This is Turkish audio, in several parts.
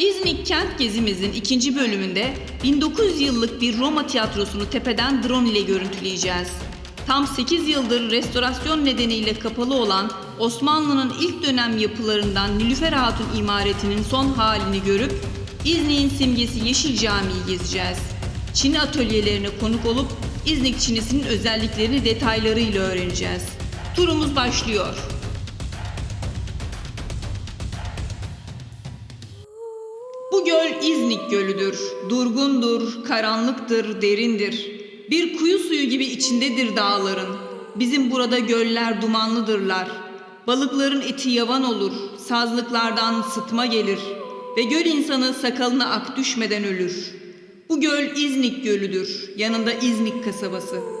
İznik Kent Gezimizin ikinci bölümünde 1900 yıllık bir Roma tiyatrosunu tepeden drone ile görüntüleyeceğiz. Tam 8 yıldır restorasyon nedeniyle kapalı olan Osmanlı'nın ilk dönem yapılarından Nilüfer Hatun imaretinin son halini görüp İznik'in simgesi Yeşil Camii'yi gezeceğiz. Çin atölyelerine konuk olup İznik Çinisi'nin özelliklerini detaylarıyla öğreneceğiz. Turumuz başlıyor. Bu göl İznik Gölü'dür. Durgundur, karanlıktır, derindir. Bir kuyu suyu gibi içindedir dağların. Bizim burada göller dumanlıdırlar. Balıkların eti yavan olur, sazlıklardan sıtma gelir ve göl insanı sakalına ak düşmeden ölür. Bu göl İznik Gölü'dür, yanında İznik kasabası.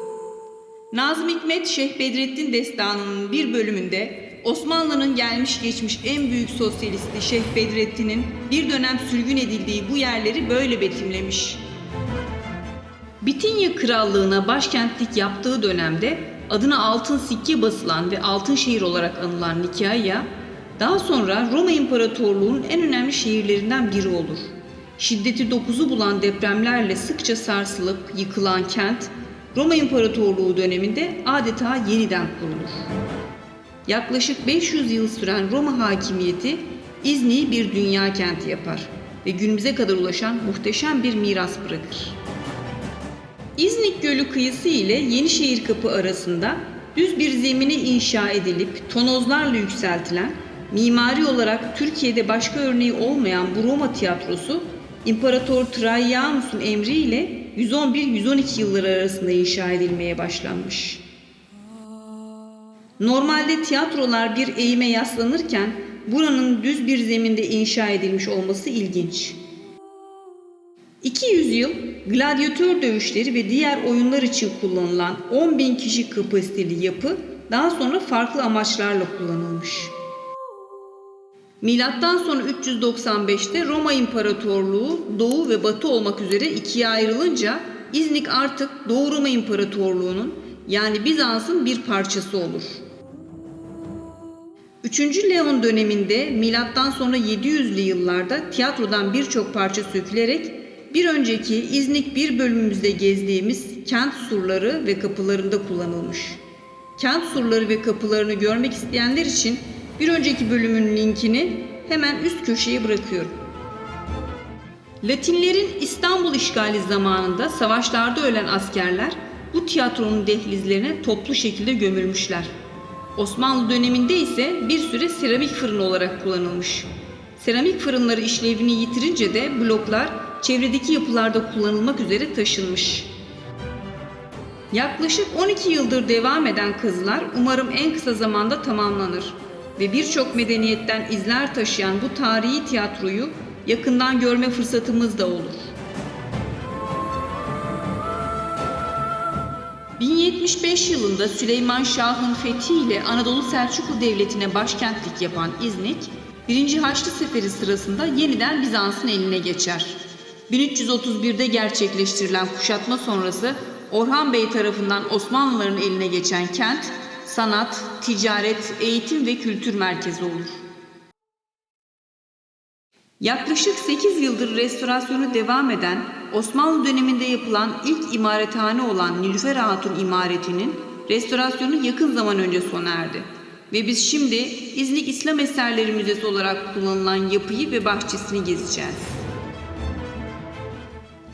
Nazım Hikmet Şeyh Bedrettin Destanı'nın bir bölümünde Osmanlı'nın gelmiş geçmiş en büyük sosyalisti Şeyh Bedrettin'in bir dönem sürgün edildiği bu yerleri böyle betimlemiş. Bitinya Krallığı'na başkentlik yaptığı dönemde adına altın sikke basılan ve altın şehir olarak anılan Nikaya, daha sonra Roma İmparatorluğu'nun en önemli şehirlerinden biri olur. Şiddeti 9'u bulan depremlerle sıkça sarsılıp yıkılan kent, Roma İmparatorluğu döneminde adeta yeniden kurulur. Yaklaşık 500 yıl süren Roma hakimiyeti İznik'i bir dünya kenti yapar ve günümüze kadar ulaşan muhteşem bir miras bırakır. İznik Gölü kıyısı ile Yenişehir Kapı arasında düz bir zemine inşa edilip tonozlarla yükseltilen, mimari olarak Türkiye'de başka örneği olmayan bu Roma tiyatrosu İmparator Trajanus'un emriyle 111-112 yılları arasında inşa edilmeye başlanmış. Normalde tiyatrolar bir eğime yaslanırken buranın düz bir zeminde inşa edilmiş olması ilginç. 200 yıl gladyatör dövüşleri ve diğer oyunlar için kullanılan 10 bin kişi kapasiteli yapı daha sonra farklı amaçlarla kullanılmış. Milattan sonra 395'te Roma İmparatorluğu Doğu ve Batı olmak üzere ikiye ayrılınca İznik artık Doğu Roma İmparatorluğu'nun yani Bizans'ın bir parçası olur. 3. Leon döneminde milattan sonra 700'lü yıllarda tiyatrodan birçok parça sökülerek bir önceki İznik bir bölümümüzde gezdiğimiz kent surları ve kapılarında kullanılmış. Kent surları ve kapılarını görmek isteyenler için bir önceki bölümün linkini hemen üst köşeye bırakıyorum. Latinlerin İstanbul işgali zamanında savaşlarda ölen askerler bu tiyatronun dehlizlerine toplu şekilde gömülmüşler. Osmanlı döneminde ise bir süre seramik fırın olarak kullanılmış. Seramik fırınları işlevini yitirince de bloklar çevredeki yapılarda kullanılmak üzere taşınmış. Yaklaşık 12 yıldır devam eden kazılar umarım en kısa zamanda tamamlanır ve birçok medeniyetten izler taşıyan bu tarihi tiyatroyu yakından görme fırsatımız da olur. 1075 yılında Süleyman Şah'ın fethiyle Anadolu Selçuklu Devleti'ne başkentlik yapan İznik, 1. Haçlı Seferi sırasında yeniden Bizans'ın eline geçer. 1331'de gerçekleştirilen kuşatma sonrası Orhan Bey tarafından Osmanlıların eline geçen kent, sanat, ticaret, eğitim ve kültür merkezi olur. Yaklaşık 8 yıldır restorasyonu devam eden Osmanlı döneminde yapılan ilk imarethane olan Nilüfer Hatun imaretinin restorasyonu yakın zaman önce sona erdi. Ve biz şimdi İznik İslam Eserleri Müzesi olarak kullanılan yapıyı ve bahçesini gezeceğiz.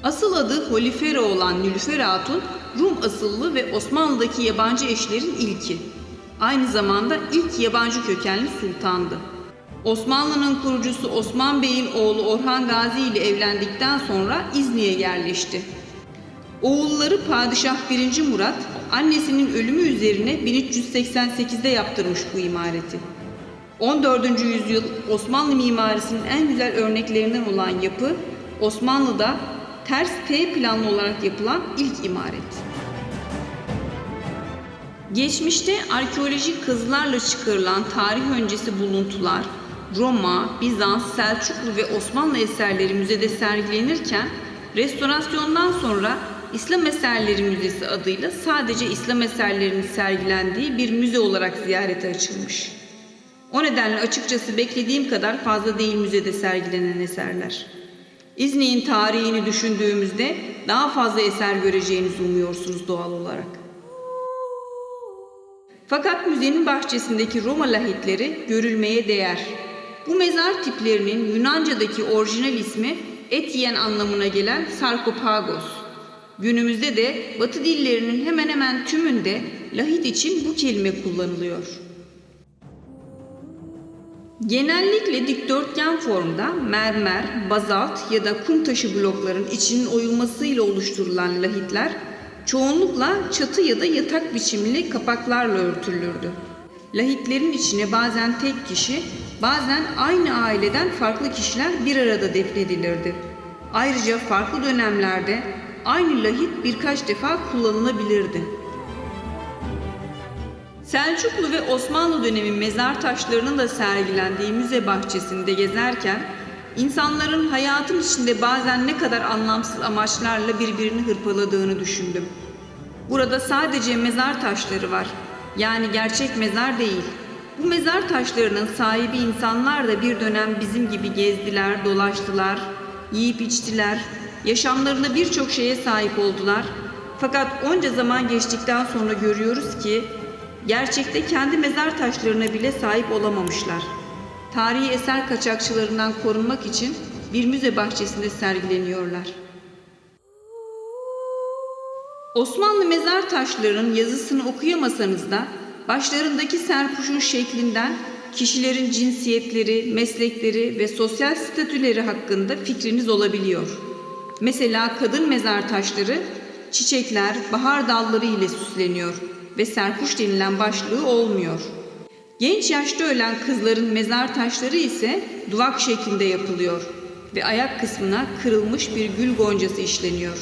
Asıl adı Holifera olan Nilüfer Hatun, Rum asıllı ve Osmanlı'daki yabancı eşlerin ilki. Aynı zamanda ilk yabancı kökenli sultandı. Osmanlı'nın kurucusu Osman Bey'in oğlu Orhan Gazi ile evlendikten sonra İznik'e yerleşti. Oğulları Padişah 1. Murat, annesinin ölümü üzerine 1388'de yaptırmış bu imareti. 14. yüzyıl Osmanlı mimarisinin en güzel örneklerinden olan yapı, Osmanlı'da ters T planlı olarak yapılan ilk imaret. Geçmişte arkeolojik kazılarla çıkarılan tarih öncesi buluntular, Roma, Bizans, Selçuklu ve Osmanlı eserleri müzede sergilenirken, restorasyondan sonra İslam Eserleri Müzesi adıyla sadece İslam eserlerinin sergilendiği bir müze olarak ziyarete açılmış. O nedenle açıkçası beklediğim kadar fazla değil müzede sergilenen eserler. İznik'in tarihini düşündüğümüzde daha fazla eser göreceğinizi umuyorsunuz doğal olarak. Fakat müzenin bahçesindeki Roma lahitleri görülmeye değer. Bu mezar tiplerinin Yunanca'daki orijinal ismi et yiyen anlamına gelen sarkopagos. Günümüzde de Batı dillerinin hemen hemen tümünde lahit için bu kelime kullanılıyor. Genellikle dikdörtgen formda mermer, bazalt ya da kum taşı blokların içinin oyulmasıyla oluşturulan lahitler çoğunlukla çatı ya da yatak biçimli kapaklarla örtülürdü. Lahitlerin içine bazen tek kişi, bazen aynı aileden farklı kişiler bir arada defnedilirdi. Ayrıca farklı dönemlerde aynı lahit birkaç defa kullanılabilirdi. Selçuklu ve Osmanlı dönemi mezar taşlarının da sergilendiği müze bahçesinde gezerken insanların hayatın içinde bazen ne kadar anlamsız amaçlarla birbirini hırpaladığını düşündüm. Burada sadece mezar taşları var. Yani gerçek mezar değil. Bu mezar taşlarının sahibi insanlar da bir dönem bizim gibi gezdiler, dolaştılar, yiyip içtiler, yaşamlarında birçok şeye sahip oldular. Fakat onca zaman geçtikten sonra görüyoruz ki gerçekte kendi mezar taşlarına bile sahip olamamışlar. Tarihi eser kaçakçılarından korunmak için bir müze bahçesinde sergileniyorlar. Osmanlı mezar taşlarının yazısını okuyamasanız da başlarındaki serpuşun şeklinden kişilerin cinsiyetleri, meslekleri ve sosyal statüleri hakkında fikriniz olabiliyor. Mesela kadın mezar taşları çiçekler, bahar dalları ile süsleniyor ve serpuş denilen başlığı olmuyor. Genç yaşta ölen kızların mezar taşları ise duvak şeklinde yapılıyor ve ayak kısmına kırılmış bir gül goncası işleniyor.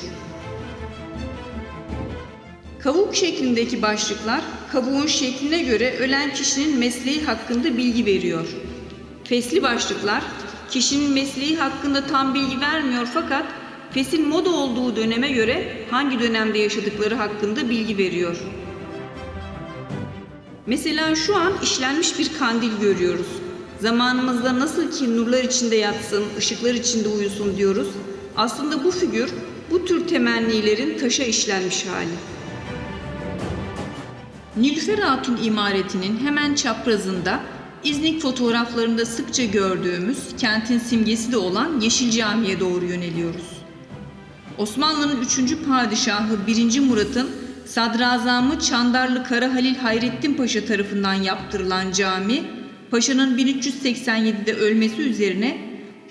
Kavuk şeklindeki başlıklar kavuğun şekline göre ölen kişinin mesleği hakkında bilgi veriyor. Fesli başlıklar kişinin mesleği hakkında tam bilgi vermiyor fakat fesin moda olduğu döneme göre hangi dönemde yaşadıkları hakkında bilgi veriyor. Mesela şu an işlenmiş bir kandil görüyoruz. Zamanımızda nasıl ki nurlar içinde yatsın, ışıklar içinde uyusun diyoruz. Aslında bu figür bu tür temennilerin taşa işlenmiş hali. Nilüfer Hatun imaretinin hemen çaprazında İznik fotoğraflarında sıkça gördüğümüz kentin simgesi de olan Yeşil Cami'ye doğru yöneliyoruz. Osmanlı'nın 3. padişahı 1. Murat'ın sadrazamı Çandarlı Kara Halil Hayrettin Paşa tarafından yaptırılan cami, Paşa'nın 1387'de ölmesi üzerine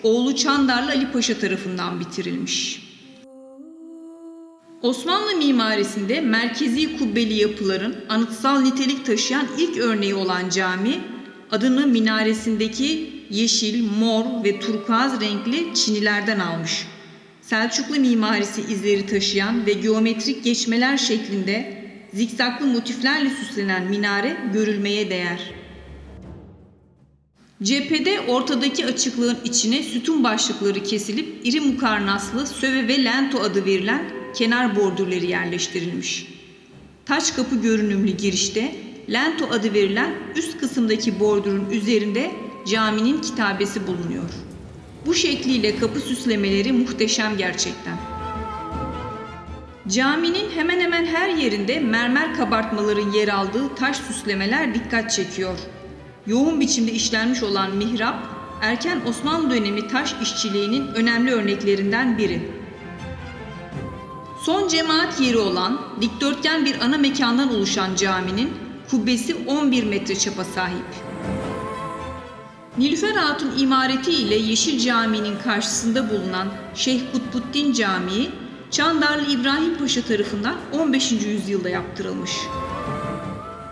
oğlu Çandarlı Ali Paşa tarafından bitirilmiş. Osmanlı mimarisinde merkezi kubbeli yapıların anıtsal nitelik taşıyan ilk örneği olan cami, adını minaresindeki yeşil, mor ve turkuaz renkli çinilerden almış. Selçuklu mimarisi izleri taşıyan ve geometrik geçmeler şeklinde zikzaklı motiflerle süslenen minare görülmeye değer. Cephede ortadaki açıklığın içine sütun başlıkları kesilip iri mukarnaslı söve ve lento adı verilen kenar bordürleri yerleştirilmiş. Taç kapı görünümlü girişte lento adı verilen üst kısımdaki bordürün üzerinde caminin kitabesi bulunuyor. Bu şekliyle kapı süslemeleri muhteşem gerçekten. Caminin hemen hemen her yerinde mermer kabartmaların yer aldığı taş süslemeler dikkat çekiyor. Yoğun biçimde işlenmiş olan mihrap, erken Osmanlı dönemi taş işçiliğinin önemli örneklerinden biri. Son cemaat yeri olan dikdörtgen bir ana mekandan oluşan caminin kubbesi 11 metre çapa sahip. Nilüfer Hatun imareti ile Yeşil Camii'nin karşısında bulunan Şeyh Kutbuddin Camii, Çandarlı İbrahim Paşa tarafından 15. yüzyılda yaptırılmış.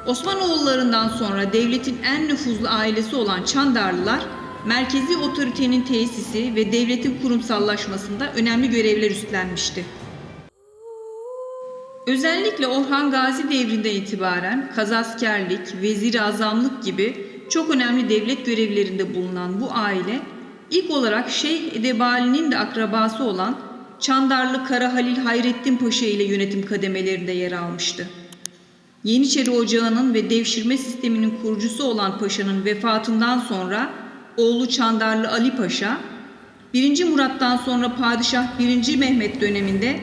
Osmanoğullarından sonra devletin en nüfuzlu ailesi olan Çandarlılar, merkezi otoritenin tesisi ve devletin kurumsallaşmasında önemli görevler üstlenmişti. Özellikle Orhan Gazi devrinden itibaren kazaskerlik, vezir azamlık gibi çok önemli devlet görevlerinde bulunan bu aile ilk olarak Şeyh Edebali'nin de akrabası olan Çandarlı Kara Halil Hayrettin Paşa ile yönetim kademelerinde yer almıştı. Yeniçeri Ocağı'nın ve devşirme sisteminin kurucusu olan paşanın vefatından sonra oğlu Çandarlı Ali Paşa, 1. Murat'tan sonra Padişah 1. Mehmet döneminde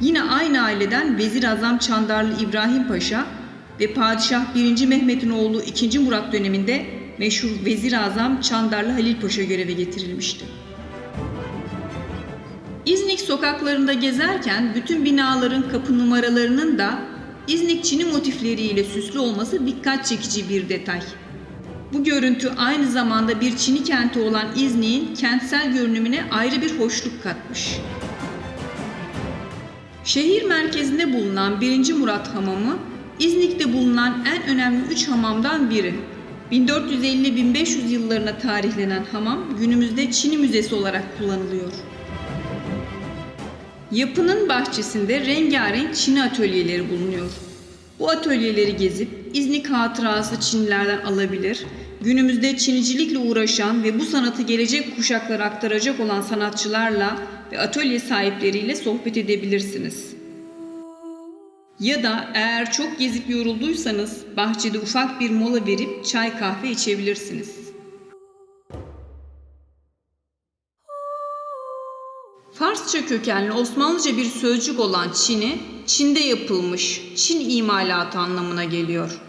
yine aynı aileden Vezir Azam Çandarlı İbrahim Paşa ve Padişah 1. Mehmet'in oğlu 2. Murat döneminde meşhur Vezir Azam Çandarlı Halil Paşa göreve getirilmişti. İznik sokaklarında gezerken bütün binaların kapı numaralarının da İznik çini motifleriyle süslü olması dikkat çekici bir detay. Bu görüntü aynı zamanda bir çini kenti olan İznik'in kentsel görünümüne ayrı bir hoşluk katmış. Şehir merkezinde bulunan 1. Murat Hamamı, İznik'te bulunan en önemli üç hamamdan biri. 1450-1500 yıllarına tarihlenen hamam günümüzde Çini Müzesi olarak kullanılıyor. Yapının bahçesinde rengarenk Çini atölyeleri bulunuyor. Bu atölyeleri gezip İznik hatırası Çinlilerden alabilir, günümüzde Çinicilikle uğraşan ve bu sanatı gelecek kuşaklara aktaracak olan sanatçılarla ve atölye sahipleriyle sohbet edebilirsiniz. Ya da eğer çok gezip yorulduysanız bahçede ufak bir mola verip çay kahve içebilirsiniz. Farsça kökenli Osmanlıca bir sözcük olan Çin'i, Çin'de yapılmış, Çin imalatı anlamına geliyor.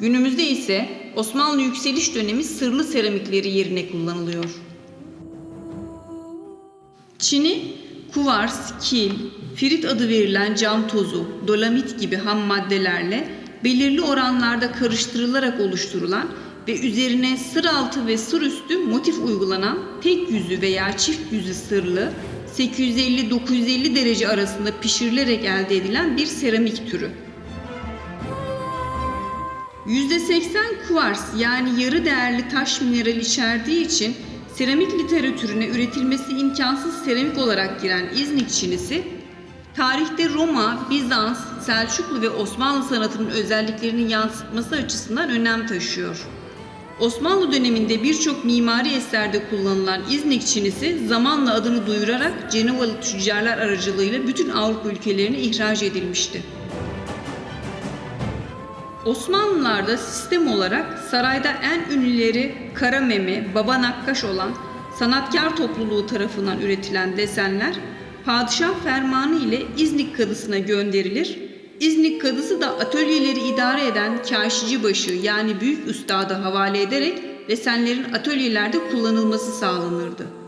Günümüzde ise Osmanlı yükseliş dönemi sırlı seramikleri yerine kullanılıyor. Çin'i kuvars, kil, firit adı verilen cam tozu, dolamit gibi ham maddelerle belirli oranlarda karıştırılarak oluşturulan ve üzerine sır altı ve sır üstü motif uygulanan tek yüzü veya çift yüzü sırlı 850-950 derece arasında pişirilerek elde edilen bir seramik türü. %80 kuvars yani yarı değerli taş mineral içerdiği için seramik literatürüne üretilmesi imkansız seramik olarak giren İznik çinisi, tarihte Roma, Bizans, Selçuklu ve Osmanlı sanatının özelliklerini yansıtması açısından önem taşıyor. Osmanlı döneminde birçok mimari eserde kullanılan İznik çinisi zamanla adını duyurarak Cenevalı tüccarlar aracılığıyla bütün Avrupa ülkelerine ihraç edilmişti. Osmanlılarda sistem olarak sarayda en ünlüleri Kara Meme, Baba Nakkaş olan sanatkar topluluğu tarafından üretilen desenler padişah fermanı ile İznik kadısına gönderilir. İznik kadısı da atölyeleri idare eden kaşicibaşı yani büyük üstada havale ederek desenlerin atölyelerde kullanılması sağlanırdı.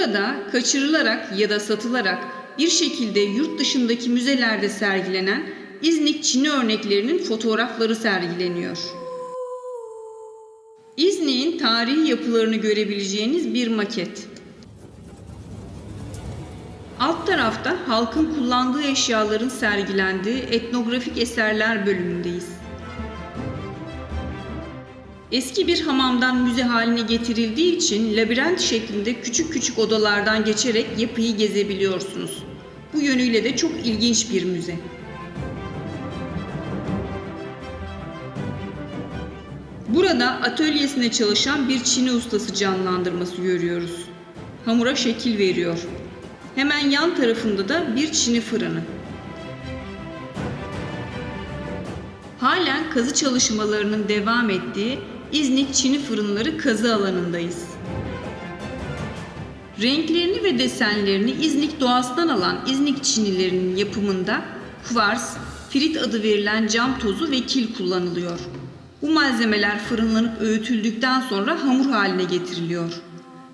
Burada kaçırılarak ya da satılarak bir şekilde yurt dışındaki müzelerde sergilenen İznik Çin'i örneklerinin fotoğrafları sergileniyor. İznik'in tarihi yapılarını görebileceğiniz bir maket. Alt tarafta halkın kullandığı eşyaların sergilendiği etnografik eserler bölümündeyiz. Eski bir hamamdan müze haline getirildiği için labirent şeklinde küçük küçük odalardan geçerek yapıyı gezebiliyorsunuz. Bu yönüyle de çok ilginç bir müze. Burada atölyesinde çalışan bir Çin'i ustası canlandırması görüyoruz. Hamura şekil veriyor. Hemen yan tarafında da bir Çin'i fırını. Halen kazı çalışmalarının devam ettiği İznik Çini fırınları kazı alanındayız. Renklerini ve desenlerini İznik doğasından alan İznik Çinilerinin yapımında kuvars, firit adı verilen cam tozu ve kil kullanılıyor. Bu malzemeler fırınlanıp öğütüldükten sonra hamur haline getiriliyor.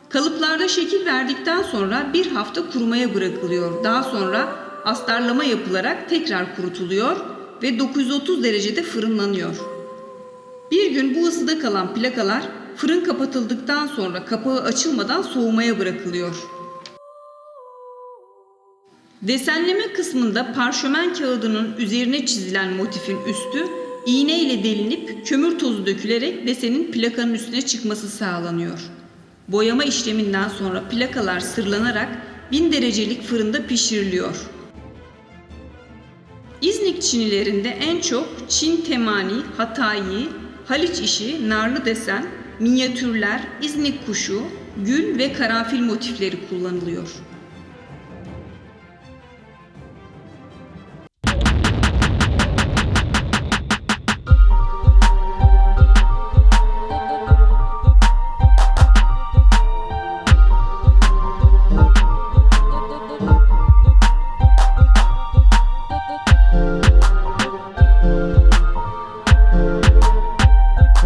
Kalıplarda şekil verdikten sonra bir hafta kurumaya bırakılıyor. Daha sonra astarlama yapılarak tekrar kurutuluyor ve 930 derecede fırınlanıyor. Bir gün bu ısıda kalan plakalar fırın kapatıldıktan sonra kapağı açılmadan soğumaya bırakılıyor. Desenleme kısmında parşömen kağıdının üzerine çizilen motifin üstü iğne ile delinip kömür tozu dökülerek desenin plakanın üstüne çıkması sağlanıyor. Boyama işleminden sonra plakalar sırlanarak 1000 derecelik fırında pişiriliyor. İznik Çinilerinde en çok Çin temani, Hatayi, Haliç işi, narlı desen, minyatürler, İznik kuşu, gül ve karanfil motifleri kullanılıyor.